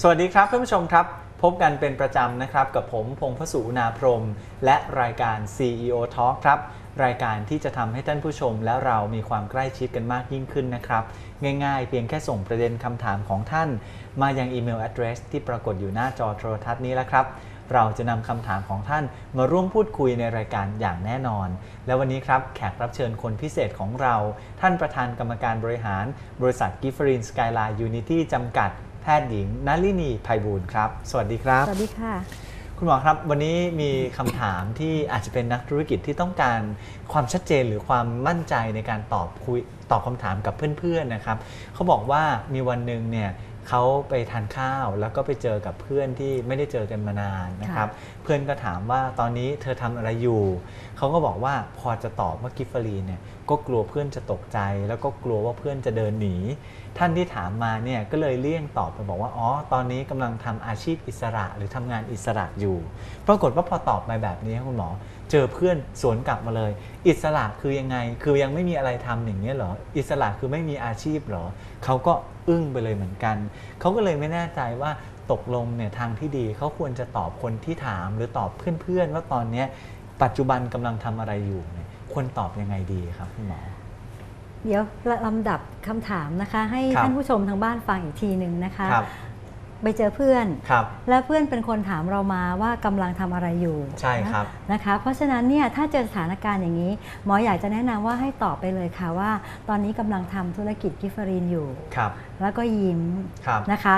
สวัสดีครับท่านผู้ชมครับ พบกันเป็นประจำนะครับ กับผมพงพสุนาพรม และรายการ CEO Talk ครับ รายการที่จะทำให้ท่านผู้ชมและเรามีความใกล้ชิดกันมากยิ่งขึ้นนะครับ ง่ายๆ เพียงแค่ส่งประเด็นคำถามของท่าน มายังอีเมล address ที่ปรากฏอยู่หน้าจอโทรทัศน์นี้แล้วครับเราจะนำคำถามของท่านมาร่วมพูดคุยในรายการอย่างแน่นอน และวันนี้ครับแขกรับเชิญคนพิเศษของเรา ท่านประธานกรรมการบริหาร บริษัทกิฟฟรินสกายไลน์ยูนิตี้จำกัด แพทย์หญิงนัลินีไพบูลย์ครับ สวัสดีครับ สวัสดีค่ะ คุณหมอครับ วันนี้มีคำถามที่อาจจะเป็นนักธุรกิจที่ต้องการความชัดเจนหรือความมั่นใจในการตอบคุยตอบคำถามกับเพื่อนๆนะครับเขาบอกว่ามีวันหนึ่งเนี่ยเขาไปทานข้าวแล้วก็ไปเจอกับเพื่อนที่ไม่ได้เจอกันมานานนะครับ เพื่อนก็ถามว่าตอนนี้เธอทำอะไรอยู่ เขาก็บอกว่าพอจะตอบว่ากิฟฟรีนเนี่ยก็กลัวเพื่อนจะตกใจ แล้วก็กลัวว่าเพื่อนจะเดินหนี ท่านที่ถามมาเนี่ยก็เลยเลี่ยงตอบไปบอกว่าอ๋อตอนนี้กำลังทำอาชีพอิสระหรือทำงานอิสระอยู่ ปรากฏว่าพอตอบไปแบบนี้คุณหมอ เจอเพื่อนสวนกลับมาเลย อิสระคือยังไง คือยังไม่มีอะไรทำอย่างนี้ยเหรอ อิสระคือไม่มีอาชีพเหรอเขาก็อึ้งไปเลยเหมือนกันเขาก็เลยไม่แน่ใจว่าตกลงเนี่ยทางที่ดีเขาควรจะตอบคนที่ถามหรือตอบเพื่อนๆว่าตอนนี้ปัจจุบันกำลังทำอะไรอยู่ ควรตอบยังไงดีครับคุณหมอ เดี๋ยวลำดับคำถามนะคะ ให้ครับท่านผู้ชมทางบ้านฟังอีกทีหนึ่งนะคะ ครับ ไปเจอเพื่อน ครับ และเพื่อนเป็นคนถามเรามาว่ากำลังทำอะไรอยู่ใช่ครับ นะคะ เพราะฉะนั้นเนี่ยถ้าเจอสถานการณ์อย่างนี้ หมออยากจะแนะนำว่าให้ตอบไปเลยค่ะว่า ตอนนี้กำลังทำธุรกิจกิฟฟรีนอยู่ ครับ แล้วก็ยิ้มครับ นะคะ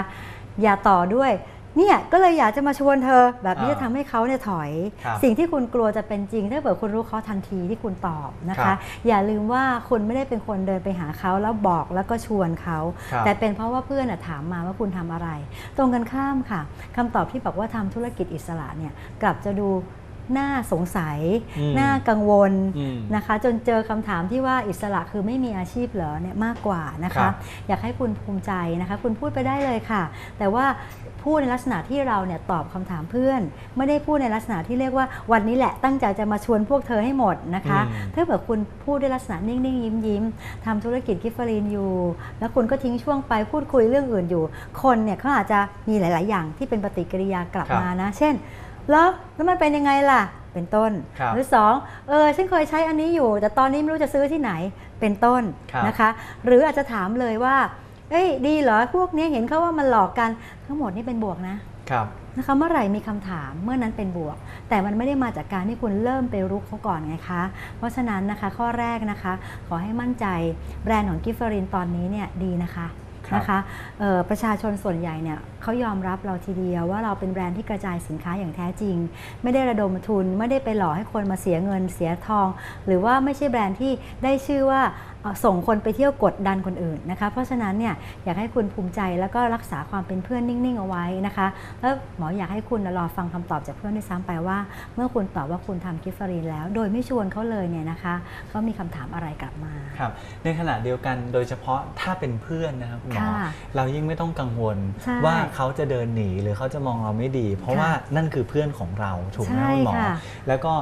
อย่าต่อด้วย เนี่ยก็เลยอยากจะมาชวนเธอ แบบนี้อ่าจะทำให้เขาเนี่ยถอย ครับสิ่งที่คุณกลัวจะเป็นจริง ถ้าเกิดคุณรู้เขาทันทีที่คุณตอบนะครัคะ บอย่าลืมว่าคุณไม่ได้เป็นคนเดินไปหาเขาแล้วบอกแล้วก็ชวนเขา ครับแต่เป็นเพราะว่าเพื่อนน่ะถามมาว่าคุณทำอะไร ตรงกันข้ามค่ะคำตอบที่บอกว่าทำธุรกิจอิสระเนี่ยกลับจะดู น่าสงสัยอืมน่ากังวลอืมนะคะ จนเจอคำถามที่ว่าอิสระคือไม่มีอาชีพเหรอเนี่ยมากกว่านะครัคะบอยากให้คุณภูมิใจนะคะ คุณพูดไปได้เลยค่ะ แต่ว่าพูดในลักษณะที่เราเนี่ยตอบคำถามเพื่อน ไม่ได้พูดในลักษณะที่เรียกว่าวันนี้แหละตั้งใจจะมาชวนพวกเธอให้หมดนะคะอืมถ้าเกิดคุณพูดด้วยลักษณะนิ่งๆ ยิ้มยิ้มๆทำธุรกิจกิฟเฟอรีนอยู่ แล้วคุณก็ทิ้งช่วงไปพูดคุยเรื่องอื่นอยู่ คนเนี่ยเขาอาจจะมีหลาย ๆ อย่างที่เป็นปฏิกิริยากลับครับมานะ เช่น แล้วแล้วมันเป็นยังไงล่ะ เป็นต้น ครับหรือสองเออฉันเคยใช้อันนี้อยู่ แต่ตอนนี้ไม่รู้จะซื้อที่ไหนเป็นต้นครับ นะคะ หรืออาจจะถามเลยว่า เอ้ยดีเหรอพวกเนี้ยเห็นเขาว่ามันหลอกกันทั้งหมดนี่เป็นบวกนะ ครับ นะคะเมื่อไหร่มีคำถามเมื่อนั้นเป็นบวก แต่มันไม่ได้มาจากการที่คุณเริ่มไปรุกเขาก่อนไงคะ เพราะฉะนั้นนะคะข้อแรกนะคะ ขอให้มั่นใจแบรนด์ของกิฟเฟอรินตอนนี้เนี่ยดีนะคะครับ นะคะประชาชนส่วนใหญ่เนี่ยเขายอมรับเราทีเดียวว่าเราเป็นแบรนด์ที่กระจายสินค้าอย่างแท้จริง ไม่ได้ระดมทุน ไม่ได้ไปหลอกให้คนมาเสียเงินเสียทอง หรือว่าไม่ใช่แบรนด์ที่ได้ชื่อว่า ส่งคนไปเที่ยวกดดันคนอื่นนะคะ เพราะฉะนั้นเนี่ยอยากให้คุณภูมิใจแล้วก็รักษาความเป็นเพื่อนนิ่ง ๆ เอาไว้นะคะ แล้วหมออยากให้คุณรอฟังคำตอบจากเพื่อนด้วยซ้ำไปว่า เมื่อคุณตอบว่าคุณทำกิฟฟรีนแล้ว โดยไม่ชวนเขาเลยเนี่ยนะคะเขามีคำถามอะไรกลับมาครับในขณะเดียวกันโดยเฉพาะถ้าเป็นเพื่อนนะครับคุณหมอค่ะเรายิ่งไม่ต้องกังวลใช่ว่าเขาจะเดินหนีหรือเขาจะมองเราไม่ดี เพราะค่ะว่านั่นคือเพื่อนของเราถูกไหมใช่คุณหมอค่ะแล้วก็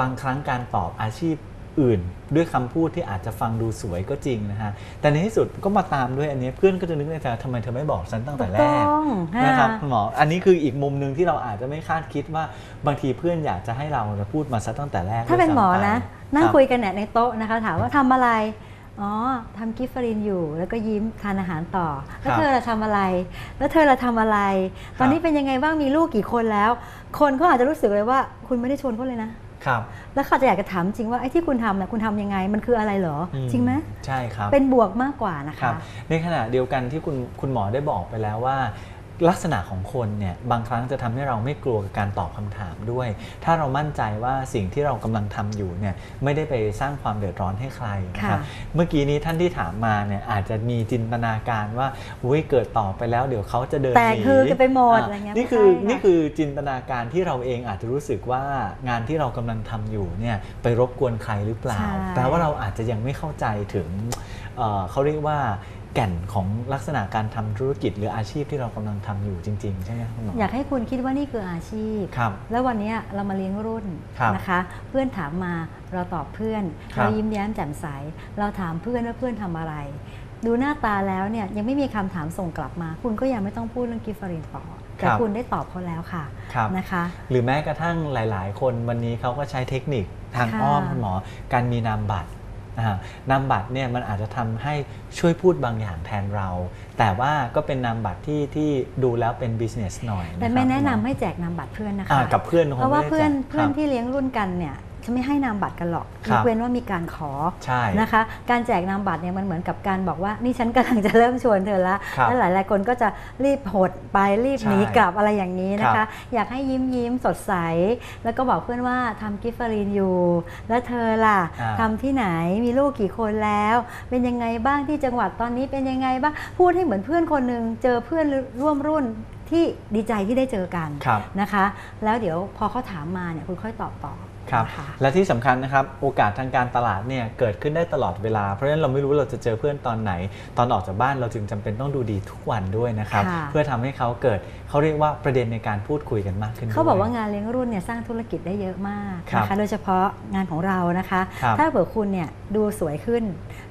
บางครั้งการตอบอาชีพ อื่น ด้วยคำพูดที่อาจจะฟังดูสวยก็จริงนะฮะแต่ในที่สุดก็มาตามด้วยอันนี้เพื่อนก็จะนึกในใจทำไมเธอไม่บอกฉันตั้งแต่แรถูกต้องนะครับค่ะคุณหมออันนี้คืออีกมุมหนึ่งที่เราอาจจะไม่คาดคิดว่าบางทีเพื่อนอยากจะให้เราพูดมาซะตั้งแต่แรก ถ้าเป็นหมอด้วยซ้ำไปนะ นั่งรับคุยกันเนี่ยในโต๊ะนะคะ ถามว่าทำอะไรอ๋อทำกิฟฟรีนอยู่แล้วก็ยิ้มทานอาหารต่อ แล้วครับเธอละทำอะไร แล้วเธอละทำอะไร ตอนนี้เป็นยังไงบ้างมีลูกกี่คนแล้ว คนเขาอาจจะรู้สึกเลยว่า คุณไม่ได้ชวนเขาเลยนะ ครับแล้วเขาอาจจะอยากจะถามจริงว่าไอ้ที่คุณทำนะคุณทำยังไงมันคืออะไรเหรออืจริงไหมใช่ครับเป็นบวกมากกว่านะครัคะบในขณะเดียวกันที่คุณคุณหมอได้บอกไปแล้วว่า ลักษณะของคนเนี่ยบางครั้งจะทำให้เราไม่กลัวกับการตอบคำถามด้วย ถ้าเรามั่นใจว่าสิ่งที่เรากำลังทำอยู่เนี่ยไม่ได้ไปสร้างความเดือดร้อนให้ใครนะครับค่ะเมื่อกี้นี้ท่านที่ถามมาเนี่ยอาจจะมีจินตนาการว่าอุ้ยเกิดตอบไปแล้วเดี๋ยวเขาจะเดินแตกหนีคือกันไปหมดอะอะไรเงี้ยนี่คือไม่ใช่ค่ะนี่คือจินตนาการที่เราเองอาจจะรู้สึกว่างานที่เรากำลังทำอยู่เนี่ยไปรบกวนใครหรือเปล่าใช่แปลว่าเราอาจจะยังไม่เข้าใจถึงเอ่อเขาเรียกว่า แก่นของลักษณะการทำธุรกิจหรืออาชีพที่เรากำลังทำอยู่จริงๆใช่ไหมครับคุณหมออยากให้คุณคิดว่านี่คืออาชีพครับแล้ววันนี้เรามาเลี้ยงรุ่นครับนะคะ เพื่อนถามมาเราตอบเพื่อนครับเรายิ้มแย้มแจ่มใส เราถามเพื่อนว่าเพื่อนทำอะไร ดูหน้าตาแล้วเนี่ยยังไม่มีคำถามส่งกลับมา คุณก็ยังไม่ต้องพูดเรื่องกิฟฟารินต่อแต่ครับคุณได้ตอบเขาแล้วค่ะครับนะคะ หรือแม้กระทั่งหลาย ๆ คนวันนี้เขาก็ใช้เทคนิคทางค่ะอ้อมคุณหมอ การมีนามบัตรอ่า นามบัตรเนี่ยมันอาจจะทำให้ช่วยพูดบางอย่างแทนเรา แต่ว่าก็เป็นนามบัตรที่ที่ดูแล้วเป็น business หน่อยแต่คไม่รับแนะนำคุณหมอให้แจกนามบัตรเพื่อนนะคะอ่ากับเพื่อนคงเพราะว่าไม่ได้เพื่อนแจกเพื่อนครับที่เลี้ยงรุ่นกันเนี่ย จะไม่ให้นามบัตรกันหรอกครัยบกเว้นว่ามีการขอใช่นะคะ การแจกนามบัตรเนี่ยมันเหมือนกับการบอกว่านี่ฉันกำลังจะเริ่มชวนเธอละครับแล้วหลายๆคนก็จะรีบหดไปรีบหนีใช่กลับอะไรอย่างนี้นะครัคะบอยากให้ยิ้มยิ้มสดใส แล้วก็บอกเพื่อนว่าทำกิฟฟารีนอยู่ แล้วเธอล่ะอ่าทำที่ไหนมีลูกกี่คนแล้ว เป็นยังไงบ้างที่จังหวัดตอนนี้เป็นยังไงบ้างพูดให้เหมือนเพื่อนคนหนึ่งเจอเพื่อนร่วมรุ่นที่ดีใจที่ได้เจอกันครับนะคะ แล้วเดี๋ยวพอเขาถามมาเนี่ยคุณค่อยตอบต่อ ครับนะคะและที่สำคัญนะครับโอกาสทางการตลาดเนี่ยเกิดขึ้นได้ตลอดเวลา เพราะฉะนั้นเราไม่รู้เราจะเจอเพื่อนตอนไหน ตอนออกจากบ้านเราจึงจำเป็นต้องดูดีทุกวันด้วยนะครับค่ะเพื่อทำให้เขาเกิดเขาเรียกว่าประเด็นในการพูดคุยกันมากขึ้นเขาบอกด้วยว่างานเลี้ยงรุ่นเนี่ยสร้างธุรกิจได้เยอะมากครับนะคะโดยเฉพาะงานของเรานะคะครับถ้าเผื่อคุณเนี่ยดูสวยขึ้น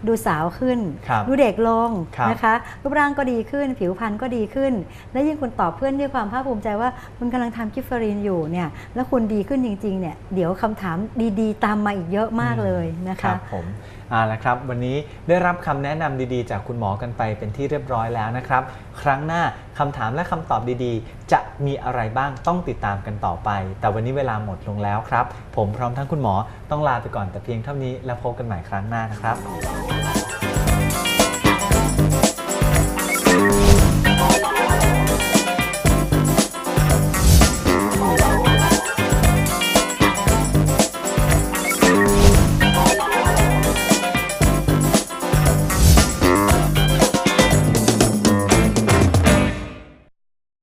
ดูสาวขึ้นครับดูเด็กลงครับนะคะรูปร่างก็ดีขึ้น ผิวพรรณก็ดีขึ้น และยิ่งคุณตอบเพื่อนด้วยความภาคภูมิใจว่าคุณกำลังทำกิฟเฟอรีนอยู่เนี่ยแล้วคุณดีขึ้นจริงๆเนี่ยเดี๋ยวคำถามดีๆ ตามมาอีกเยอะมากเลยนะครัคะบผมเอาละครับ วันนี้ได้รับคำแนะนำดีๆ จากคุณหมอกันไปเป็นที่เรียบร้อยแล้วนะครับ ครั้งหน้าคำถามและคำตอบดีๆ จะมีอะไรบ้างต้องติดตามกันต่อไป แต่วันนี้เวลาหมดลงแล้วครับ ผมพร้อมทั้งคุณหมอต้องลาไปก่อนแต่เพียงเท่านี้แล้วพบกันใหม่ครั้งหน้านะครับ